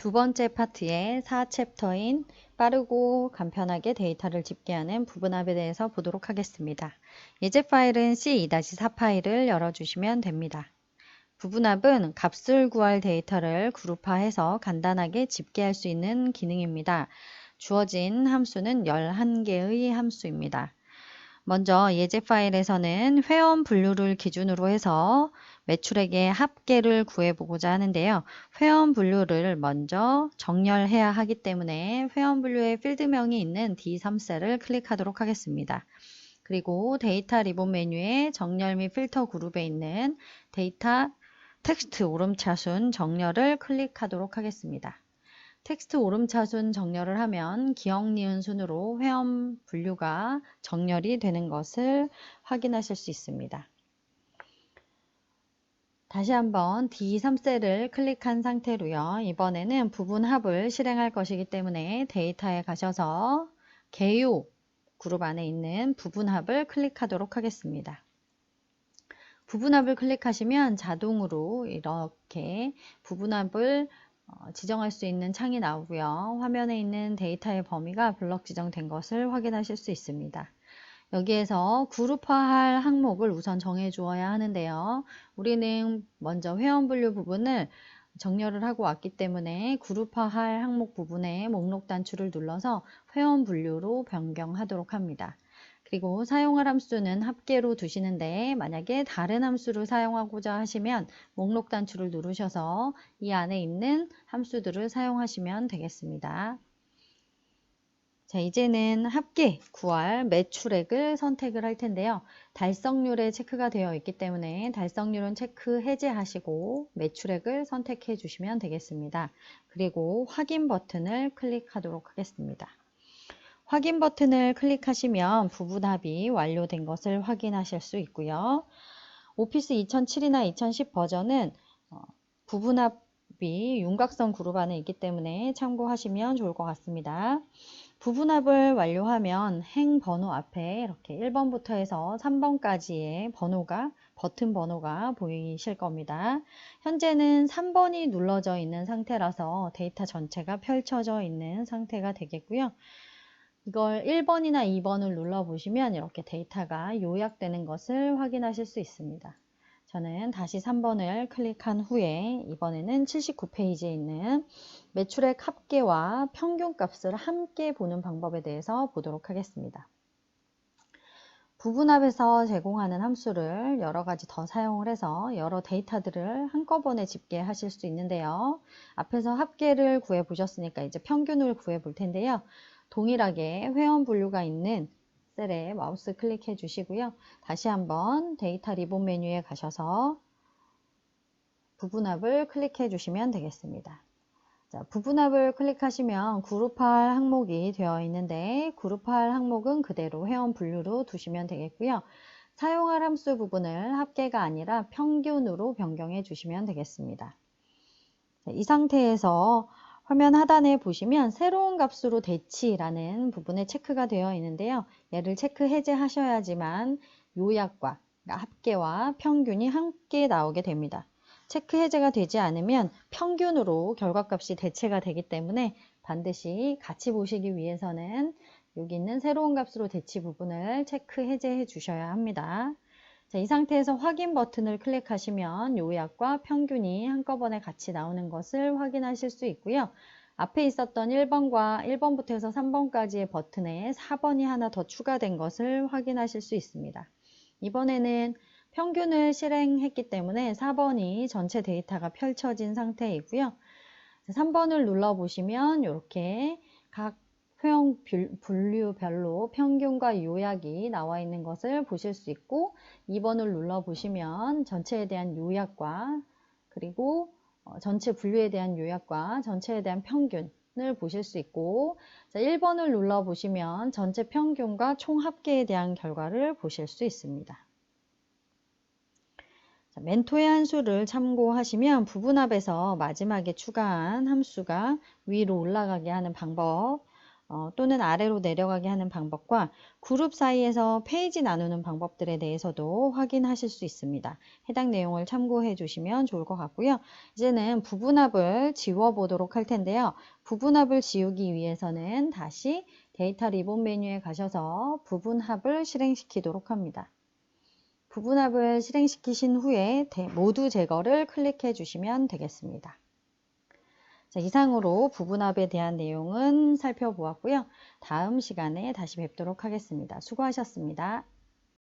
두 번째 파트의 4챕터인 빠르고 간편하게 데이터를 집계하는 부분합에 대해서 보도록 하겠습니다. 예제 파일은 C2-4 파일을 열어주시면 됩니다. 부분합은 값을 구할 데이터를 그룹화해서 간단하게 집계할 수 있는 기능입니다. 주어진 함수는 11개의 함수입니다. 먼저 예제 파일에서는 회원 분류를 기준으로 해서 매출액의 합계를 구해보고자 하는데요. 회원 분류를 먼저 정렬해야 하기 때문에 회원 분류의 필드명이 있는 D3셀을 클릭하도록 하겠습니다. 그리고 데이터 리본 메뉴에 정렬 및 필터 그룹에 있는 데이터 텍스트 오름차순 정렬을 클릭하도록 하겠습니다. 텍스트 오름차순 정렬을 하면 기억, 니은 순으로 회원 분류가 정렬이 되는 것을 확인하실 수 있습니다. 다시 한번 D3셀을 클릭한 상태로요. 이번에는 부분합을 실행할 것이기 때문에 데이터에 가셔서 개요 그룹 안에 있는 부분합을 클릭하도록 하겠습니다. 부분합을 클릭하시면 자동으로 이렇게 부분합을 어, 지정할 수 있는 창이 나오고요. 화면에 있는 데이터의 범위가 블럭 지정된 것을 확인하실 수 있습니다. 여기에서 그룹화할 항목을 우선 정해 주어야 하는데요. 우리는 먼저 회원 분류 부분을 정렬을 하고 왔기 때문에 그룹화할 항목 부분에 목록 단추를 눌러서 회원 분류로 변경하도록 합니다. 그리고 사용할 함수는 합계로 두시는데 만약에 다른 함수를 사용하고자 하시면 목록 단추를 누르셔서 이 안에 있는 함수들을 사용하시면 되겠습니다. 자, 이제는 합계 구할 매출액을 선택을 할 텐데요. 달성률에 체크가 되어 있기 때문에 달성률은 체크 해제하시고 매출액을 선택해 주시면 되겠습니다. 그리고 확인 버튼을 클릭하도록 하겠습니다. 확인 버튼을 클릭하시면 부분합이 완료된 것을 확인하실 수 있고요. 오피스 2007이나 2010 버전은 어, 부분합이 윤곽선 그룹 안에 있기 때문에 참고하시면 좋을 것 같습니다. 부분합을 완료하면 행 번호 앞에 이렇게 1번부터 해서 3번까지의 번호가 버튼 번호가 보이실 겁니다. 현재는 3번이 눌러져 있는 상태라서 데이터 전체가 펼쳐져 있는 상태가 되겠고요. 이걸 1번이나 2번을 눌러보시면 이렇게 데이터가 요약되는 것을 확인하실 수 있습니다. 저는 다시 3번을 클릭한 후에 이번에는 79페이지에 있는 매출액 합계와 평균 값을 함께 보는 방법에 대해서 보도록 하겠습니다. 부분합에서 제공하는 함수를 여러 가지 더 사용을 해서 여러 데이터들을 한꺼번에 집계하실 수 있는데요. 앞에서 합계를 구해 보셨으니까 이제 평균을 구해 볼 텐데요. 동일하게 회원 분류가 있는 셀에 마우스 클릭해 주시고요. 다시 한번 데이터 리본 메뉴에 가셔서 부분합을 클릭해 주시면 되겠습니다. 자, 부분합을 클릭하시면 그룹할 항목이 되어 있는데 그룹할 항목은 그대로 회원 분류로 두시면 되겠고요. 사용할 함수 부분을 합계가 아니라 평균으로 변경해 주시면 되겠습니다. 자, 이 상태에서 화면 하단에 보시면 새로운 값으로 대치라는 부분에 체크가 되어 있는데요. 얘를 체크 해제하셔야지만 요약과 그러니까 합계와 평균이 함께 나오게 됩니다. 체크 해제가 되지 않으면 평균으로 결과값이 대체가 되기 때문에 반드시 같이 보시기 위해서는 여기 있는 새로운 값으로 대치 부분을 체크 해제해 주셔야 합니다. 자, 이 상태에서 확인 버튼을 클릭하시면 요약과 평균이 한꺼번에 같이 나오는 것을 확인하실 수 있고요. 앞에 있었던 1번과 1번부터 해서 3번까지의 버튼에 4번이 하나 더 추가된 것을 확인하실 수 있습니다. 이번에는 평균을 실행했기 때문에 4번이 전체 데이터가 펼쳐진 상태이고요. 3번을 눌러보시면 이렇게 각 회원 분류별로 평균과 요약이 나와 있는 것을 보실 수 있고 2번을 눌러 보시면 전체에 대한 요약과 그리고 어, 전체 분류에 대한 요약과 전체에 대한 평균을 보실 수 있고 자, 1번을 눌러 보시면 전체 평균과 총 합계에 대한 결과를 보실 수 있습니다. 자, 멘토의 함수를 참고하시면 부분합에서 마지막에 추가한 함수가 위로 올라가게 하는 방법 어, 또는 아래로 내려가게 하는 방법과 그룹 사이에서 페이지 나누는 방법들에 대해서도 확인하실 수 있습니다. 해당 내용을 참고해 주시면 좋을 것 같고요. 이제는 부분합을 지워 보도록 할 텐데요. 부분합을 지우기 위해서는 다시 데이터 리본 메뉴에 가셔서 부분합을 실행시키도록 합니다. 부분합을 실행시키신 후에 모두 제거를 클릭해 주시면 되겠습니다. 자, 이상으로 부분합에 대한 내용은 살펴보았고요. 다음 시간에 다시 뵙도록 하겠습니다. 수고하셨습니다.